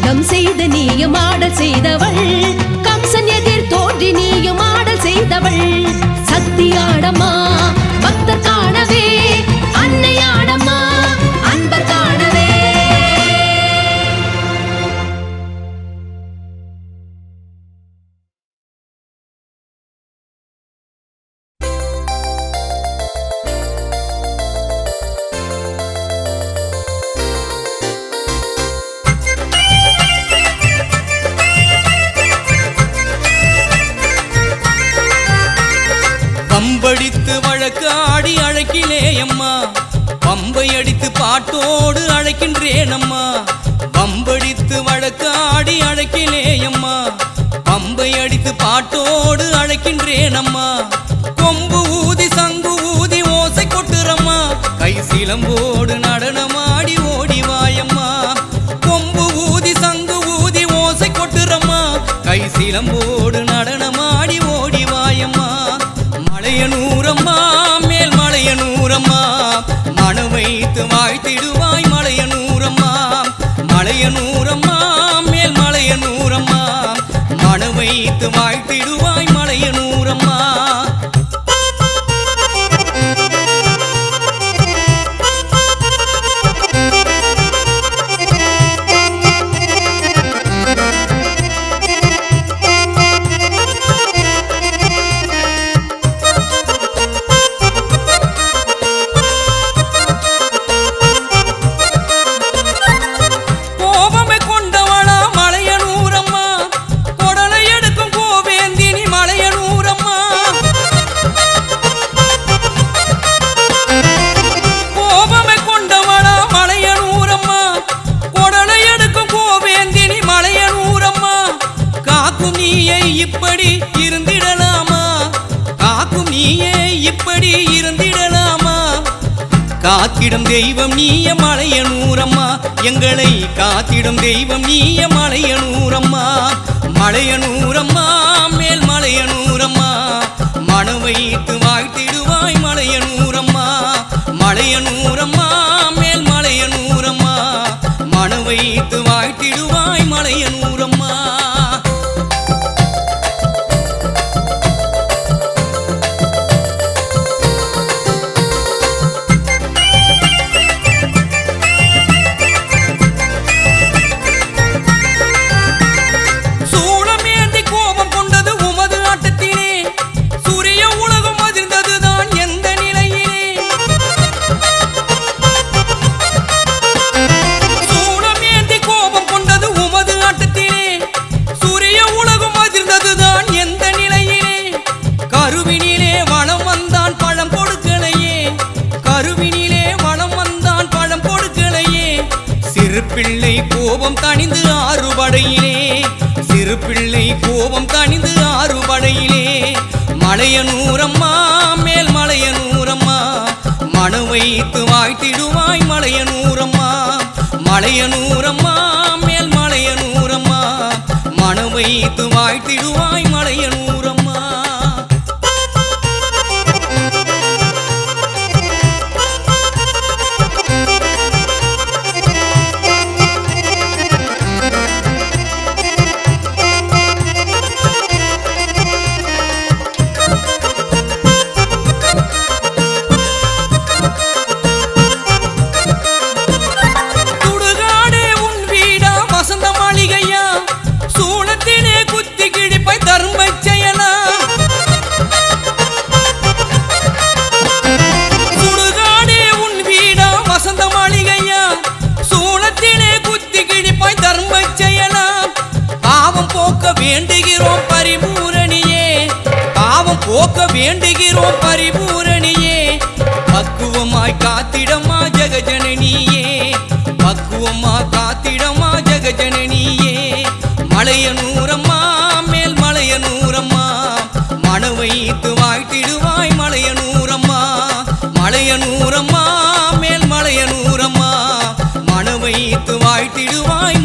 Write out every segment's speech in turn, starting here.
மதம் செய்த நீயும் ஆடல் செய்த பாட்டோடு அழைக்கின்றேனம்மா. பம்படித்து வழக்காடி அழைக்கிலேயம்மா பம்பை அடித்து பாட்டோடு அழைக்கின்றேனம்மா. கொம்பு ஊதி சங்கு ஊதி ஓசை கொட்டுறம்மா. கை சிலம்போடு நடனமாடி ஓடிவாயம்மா. கொம்பு ஊதி சங்கு ஊதி ஓசை கொட்டுறம்மா. கை சிலம்போடு வாழ்த்திடுவாய் மலையனூரம்மா மலையனூரம்மா மேல் மலையனூரம்மா மன வைத்து வாழ் காத்திடும் தெய்வம் நீய மலையனூரம்மா எங்களை காத்திடும் தெய்வம் நீய மலையனூரம்மா மலையனூரம்மா மேல் மலையனூரம்மா மனம் வைத்து வாழ்த்திடுவாய் மலையனூரம்மா மலையனூரம்மா மேல் மலையனூரம்மா மனம் வைத்து வாழ்த்திடுவாய் மலையனூர் மலையனூரம்மா மேல் மலையனூரம்மா. மனு வைத்து வாழ்த்திடுவாய் மலையனூரம்மா. மலையனூரம்மா மேல் மலையனூரம்மா. மனு வைத்து வாழ்த்திடுவாய் வேண்டுகிறோம் பரிபூரணியே. பக்குவமாய் காத்திடமா ஜெகஜனனியே. பக்குவமா காத்திடமா ஜெகஜனனியே. மலையனூரம்மா மேல் மலையனூரம்மா. மன வைத்து வாழ்த்திடுவாய் மலையனூரம்மா. மலையனூரம்மா மேல் மலையனூரம்மா. மன வைத்து வாழ்த்திடுவாய்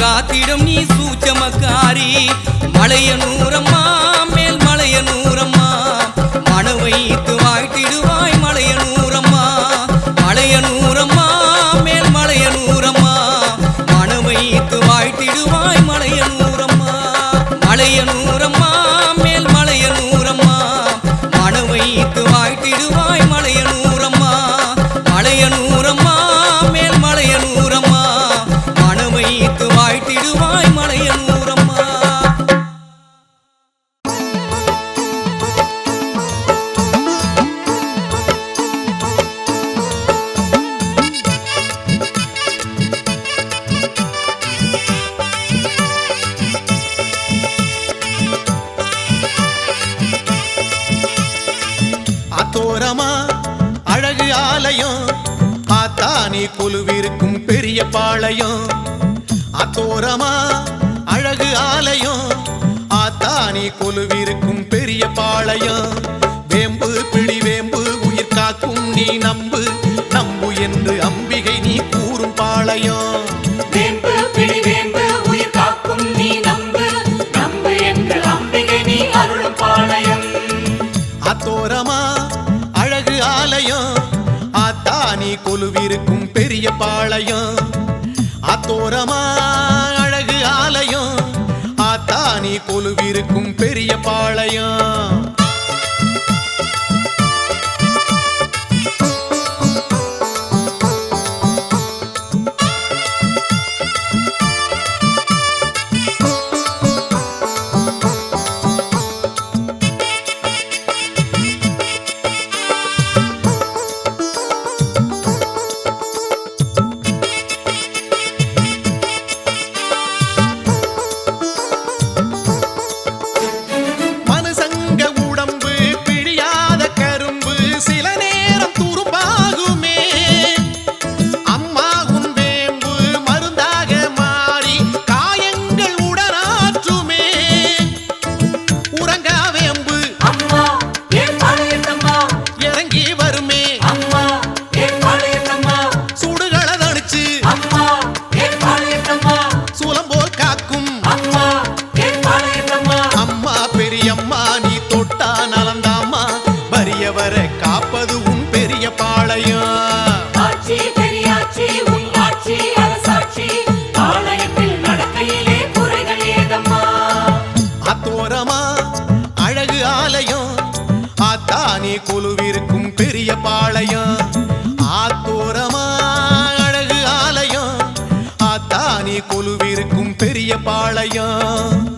காத்திடம் நீ சூச்சமக்காரி. மலைய நூறம்மா மேல் மலையனூரம்மா மனு வைத்து வாழ்த்திடுவா. பாளையம் அத்தோரமா அழகு ஆலயம். ஆத்தானி குழுவிருக்கும் பெரிய பாளையம். வேம்பு பிடி வேம்பு உயிர் காக்கும் நீ நம்பு. நம்பு என்று அம்பிகை நீ கூறும் பாளையம். வேம்பு பிடி வேம்பு உயிர் காக்கும் நீ நம்பு. நம்பு என்று அம்பிகை நீ அருளும் பாளையம். அத்தோரமா அழகு ஆலயம். ஆத்தானி கொலுவிருக்கும் பெரிய பாளையம். ஆத்தோரமா அழகு ஆலயம். ஆத்தானி கொலுவிருக்கும் பெரிய பாளையம். ஆத்தோரமா அழகு ஆலயம். ஆத்தானி கொலுவிருக்கும் பெரிய பாளையம்.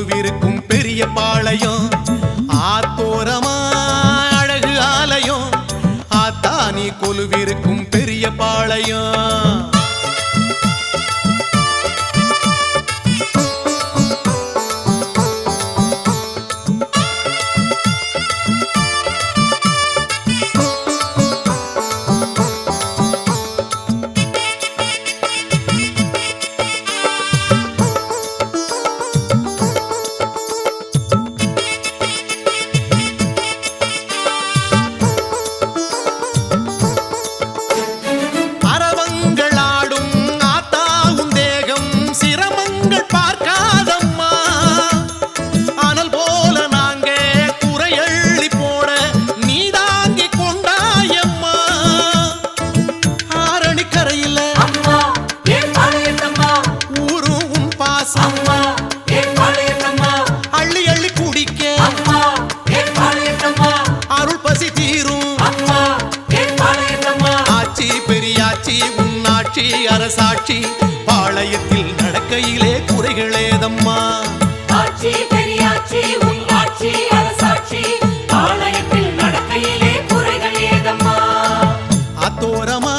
கொலுவிருக்கும் பெரிய பாளையம். ஆத்தோரமா அழகு ஆலயம். ஆத்தானி கொலுவிருக்கும் பெரிய பாளையம். சிரமங்கள் பார்க்காதம்மா. அனல் போல நாங்க குறையள்ளி போட நீ தாங்கி கொண்டாயம்மா. ஆரணி கரையில ஊரும் உன் பாசம். அள்ளி அள்ளி குடிக்க. அருள் பசி தீரும். ஆட்சி பெரியாட்சி உன்னாட்சி அரசாட்சி. நடக்கையிலே குறைகளேதம்மா. ஆட்சி பெரியாட்சி உன் ஆட்சி அரசாட்சி பாளையத்தில் நடக்கையிலே குறைகள் ஏதம்மா அத்தோரமா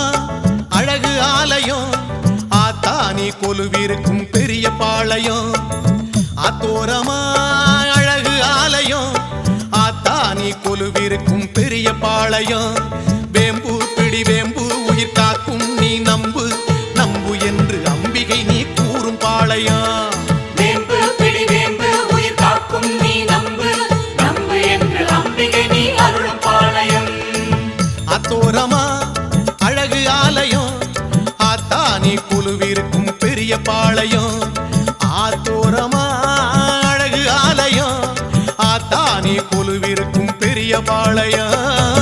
அழகு ஆலயம் ஆத்தானி கொலுவிருக்கும் பெரிய பாளையம். அத்தோரமா அழகு ஆலயம் ஆத்தானி கொலுவிருக்கும் பெரிய பாளையம். பெரிய பாளையம்.